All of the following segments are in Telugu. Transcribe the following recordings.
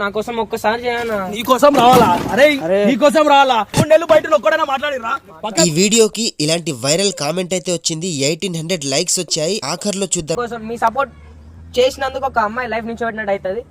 నా కోసం ఒక్కసారి చేయనా నీకోసం రావాలా? అరే నీకోసం రావాలా? మూడు నెలలు బయట ఒక్కడైనా మాట్లాడిరా. ఈ వీడియోకి ఇలాంటి వైరల్ కామెంట్ అయితే వచ్చింది. ఎయిటీన్ హండ్రెడ్ లైక్స్ వచ్చాయి. ఆఖర్లో చూద్దాం. కోసం మీ సపోర్ట్ చేసినందుకు ఒక అమ్మాయి లైఫ్ నుంచి పెట్టినట్టు అవుతుంది.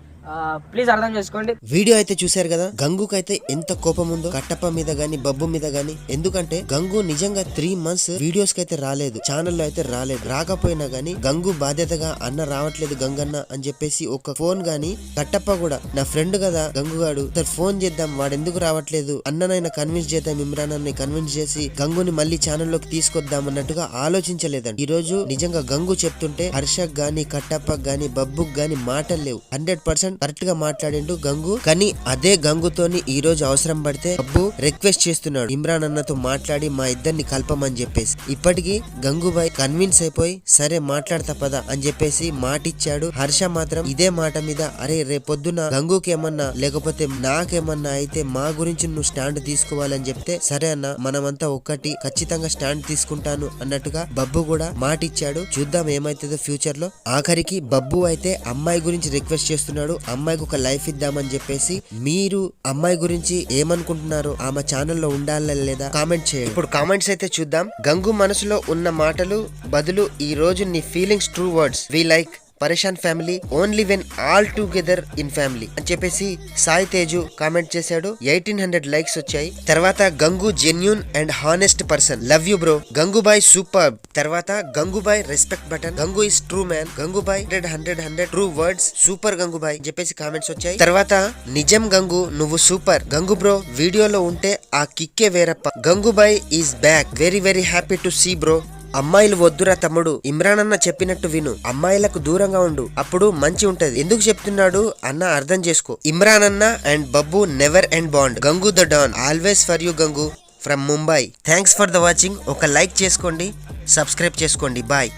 ప్లీజ్ అర్థం చేసుకోండి. వీడియో అయితే చూశారు కదా? గంగుకి అయితే ఎంత కోపం ఉందో కట్టప్ప మీద గాని బబ్బు మీద గాని. ఎందుకంటే గంగు నిజంగా త్రీ మంత్స్ వీడియోస్కి అయితే రాలేదు ఛానల్లో అయితే రాలేదు. రాకపోయినా గానీ గంగు బాధ్యతగా అన్న రావట్లేదు గంగన్న అని చెప్పేసి ఒక ఫోన్ గాని కట్టప్ప కూడా నా ఫ్రెండ్ కదా గంగుగాడు గాడు ఫోన్ చేద్దాం వాడు ఎందుకు రావట్లేదు అన్ననైనా కన్విన్స్ చేద్దాం ఇమ్రాన్ అన్ని కన్విన్స్ చేసి గంగుని మళ్ళీ ఛానల్లోకి తీసుకొద్దాం అన్నట్టుగా ఆలోచించలేదండి. ఈ రోజు నిజంగా గంగు చెప్తుంటే హర్షక్ గాని కట్టప్ప గాని బబ్బుకి గాని మాటలు లేవు. హండ్రెడ్ పర్సెంట్ కరెక్ట్గా మాట్లాడిండు గంగు. కానీ అదే గంగుతోని ఈ రోజు అవసరం పడితే బబ్బు రిక్వెస్ట్ చేస్తున్నాడు. ఇమ్రాన్ అన్నతో మాట్లాడి మా ఇద్దరిని కలపమని చెప్పేసి. ఇప్పటికీ గంగుబాయ్ కన్విన్స్ అయిపోయి సరే మాట్లాడతా పదా అని చెప్పేసి మాటిచ్చాడు. హర్ష మాత్రం ఇదే మాట మీద అరే రేపొద్దున గంగుకి ఏమన్నా లేకపోతే నాకేమన్నా అయితే మా గురించి నువ్వు స్టాండ్ తీసుకోవాలని చెప్తే సరే అన్న మనమంతా ఒక్కటి ఖచ్చితంగా స్టాండ్ తీసుకుంటాను అన్నట్టుగా బబ్బు కూడా మాటిచ్చాడు. చూద్దాం ఏమైతుందో ఫ్యూచర్లో ఆఖరికి బబ్బు అయితే అమ్మాయి గురించి రిక్వెస్ట్ చేస్తున్నాడు అమ్మాయికి ఒక లైఫ్ ఇద్దామని చెప్పేసి మీరు అమ్మాయి గురించి ఏమనుకుంటున్నారు? ఆమె ఛానల్లో ఉండాలా లేదా? కామెంట్ చేయండి. ఇప్పుడు కామెంట్స్ అయితే చూద్దాం. గంగు మనసులో ఉన్న మాటలు బదులు ఈ రోజు నీ feelings true words we like పరేషాన్ family only when all together in family అని చెప్పేసి సాయి తేజు కామెంట్ చేశాడు. ఎయిటీన్ హండ్రెడ్ లైక్స్ వచ్చాయి. తర్వాత Gangu genuine and honest person. Love you bro. Gangubai super. తర్వాత Gangubai respect button. Gangu is true man. Gangubai hundred hundred hundred true words. Super Gangubai చెప్పేసి కామెంట్స్ వచ్చాయి. తర్వాత నిజం గంగు నువ్వు సూపర్. గంగు బ్రో వీడియోలో ఉంటే ఆ కిక్కే వేరప్ప. Gangubai is back. Very very happy to see bro. అమ్మాయిలు వద్దురా తమ్ముడు ఇమ్రాన్ అన్న చెప్పినట్టు విను. అమ్మాయిలకు దూరంగా ఉండు అప్పుడు మంచి ఉంటది. ఎందుకు చెప్తున్నాడు అన్న అర్థం చేసుకో. ఇమ్రాన్ అన్న and Babbu never and bond. Gangu the don. Always for you Gangu. From Mumbai. Thanks for the watching. ఒక లైక్ చేసుకోండి సబ్స్క్రైబ్ చేసుకోండి. బాయ్.